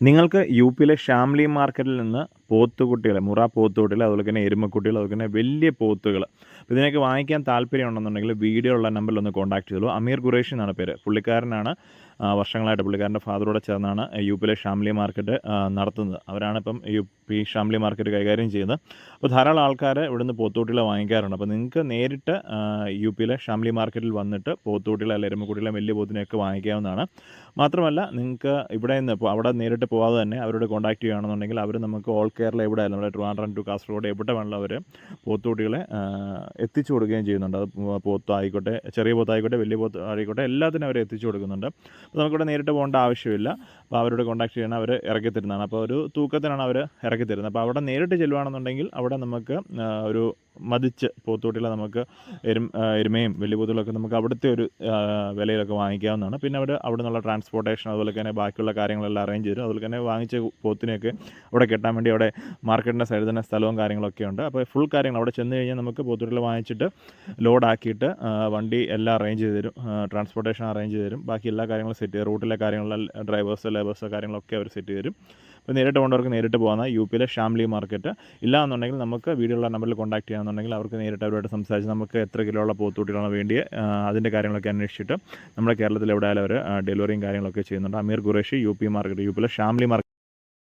നിങ്ങൾക്ക് യു പിയിലെ ഷാംലി മാർക്കറ്റിൽ നിന്ന് പോത്തുകുട്ടികളെ മുറ പോത്തുകുട്ടികൾ അതുപോലെ തന്നെ എരുമക്കുട്ടികൾ അതുപോലെ തന്നെ വലിയ പോത്തുകൾ അപ്പോൾ ഇതിനൊക്കെ വാങ്ങിക്കാൻ താല്പര്യം ഉണ്ടെന്നുണ്ടെങ്കിൽ വീഡിയോ ഉള്ള നമ്പറിൽ ഒന്ന് കോൺടാക്ട് ചെയ്തോളൂ. അമീർ ഖുറേഷി എന്നാണ് പേര്. പുള്ളിക്കാരനാണ് വർഷങ്ങളായിട്ട് പുള്ളിക്കാരന്റെ ഫാദറോടെ ചേർന്നാണ് യു പിയിലെ ഷാംലി മാർക്കറ്റ് നടത്തുന്നത്. അവരാണ് ഇപ്പം യു പി ഷാംലി മാർക്കറ്റ് കൈകാര്യം ചെയ്യുന്നത്. അപ്പോൾ ധാരാളം ആൾക്കാർ ഇവിടുന്ന് പോത്തുകുട്ടികളെ വാങ്ങിക്കാറുണ്ട്. അപ്പോൾ നിങ്ങൾക്ക് നേരിട്ട് യു പിയിലെ ഷാംലി മാർക്കറ്റിൽ വന്നിട്ട് പോത്തുകുട്ടികളെ അല്ലെങ്കിൽ എരുമക്കുട്ടികളെ വലിയ പോത്തിനെയൊക്കെ വാങ്ങിക്കാവുന്നതാണ്. മാത്രമല്ല നിങ്ങൾക്ക് ഇവിടെ നിന്ന് അവിടെ നേരിട്ട് പോകാതെ തന്നെ അവരോട് കോൺടാക്ട് ചെയ്യുകയാണെന്നുണ്ടെങ്കിൽ അവർ നമുക്ക് ഓൾ കേരള എവിടെ ആയാലും നമ്മുടെ ട്രിവാൻഡ്രം ടു കാസർഗോഡ് എവിടെ വേണമെങ്കിലും അവർ പോത്തുകുട്ടികളെ എത്തിച്ചു കൊടുക്കുകയും ചെയ്യുന്നുണ്ട്. അത് പോത്തായിക്കോട്ടെ ചെറിയ പോത്തായിക്കോട്ടെ വലിയ പോത്ത് ആയിക്കോട്ടെ എല്ലാത്തിനും അവർ എത്തിച്ചു കൊടുക്കുന്നുണ്ട്. അപ്പോൾ നമുക്കിവിടെ നേരിട്ട് പോകേണ്ട ആവശ്യമില്ല. അപ്പോൾ അവരോട് കോൺടാക്ട് ചെയ്യണം അവർ ഇറക്കി തരുന്നതാണ്. അപ്പോൾ ഒരു തൂക്കത്തിനാണ് അവർ ഇറക്കി തരുന്നത്. അപ്പോൾ അവിടെ നേരിട്ട് ചെല്ലുവാണെന്നുണ്ടെങ്കിൽ അവിടെ നമുക്ക് ഒരു മതിച്ച് പോത്തുകുട്ടികളെ നമുക്ക് എരും എരുമയും വലിയ പോത്തുകളൊക്കെ നമുക്ക് അവിടുത്തെ ഒരു വിലയിലൊക്കെ വാങ്ങിക്കാവുന്നതാണ്. പിന്നെ അവർ അവിടെ നിന്നുള്ള ട്രാൻസ്പോർട്ടേഷൻ അതുപോലെ തന്നെ ബാക്കിയുള്ള കാര്യങ്ങളെല്ലാം അറേഞ്ച് ചെയ്തു അതുപോലെ തന്നെ വാങ്ങിച്ച പോത്തിനെയൊക്കെ അവിടെ കെട്ടാൻ വേണ്ടി അവിടെ മാർക്കറ്റിന്റെ സൈഡിൽ തന്നെ സ്ഥലവും കാര്യങ്ങളൊക്കെ ഉണ്ട്. അപ്പോൾ ഫുൾ കാര്യങ്ങൾ അവിടെ ചെന്ന് കഴിഞ്ഞാൽ നമുക്ക് പോത്തുകുട്ടികളെ വാങ്ങിച്ചിട്ട് ലോഡാക്കിയിട്ട് വണ്ടി എല്ലാം അറേഞ്ച് ചെയ്ത് തരും. ട്രാൻസ്പോർട്ടേഷൻ അറേഞ്ച് ചെയ്ത് തരും. ബാക്കി എല്ലാ കാര്യങ്ങളും സെറ്റ് ചെയ്യും റൂട്ടിലെ കാര്യങ്ങളെല്ലാം ഡ്രൈവേഴ്സ് ലേബേഴ്സ് കാര്യങ്ങളൊക്കെ അവർ സെറ്റ് ചെയ്ത് തരും. അപ്പോൾ നേരിട്ട് പോകേണ്ടവർക്ക് നേരിട്ട് പോകാം യു പിയിലെ ഷാംലി മാർക്കറ്റ്. ഇല്ല എന്നുണ്ടെങ്കിൽ നമുക്ക് വീടുകളുടെ നമ്പറിൽ കോൺടാക്ട് ചെയ്യാമെന്നുണ്ടെങ്കിൽ അവർക്ക് നേരിട്ട് അവരുമായിട്ട് സംസാരിച്ച് നമുക്ക് എത്ര കിലോ ഉള്ള പോത്തുകുട്ടികളാണ് വേണ്ടിയ അതിന്റെ കാര്യങ്ങളൊക്കെ അന്വേഷിച്ചിട്ട് നമ്മുടെ കേരളത്തിൽ എവിടെ ആയാലും അവർ ഡെലിവറിയും കാര്യങ്ങളൊക്കെ ചെയ്യുന്നുണ്ട്. Ameer Qureshi U P market U പിയിലെ ഷാംലി മാർക്കറ്റ്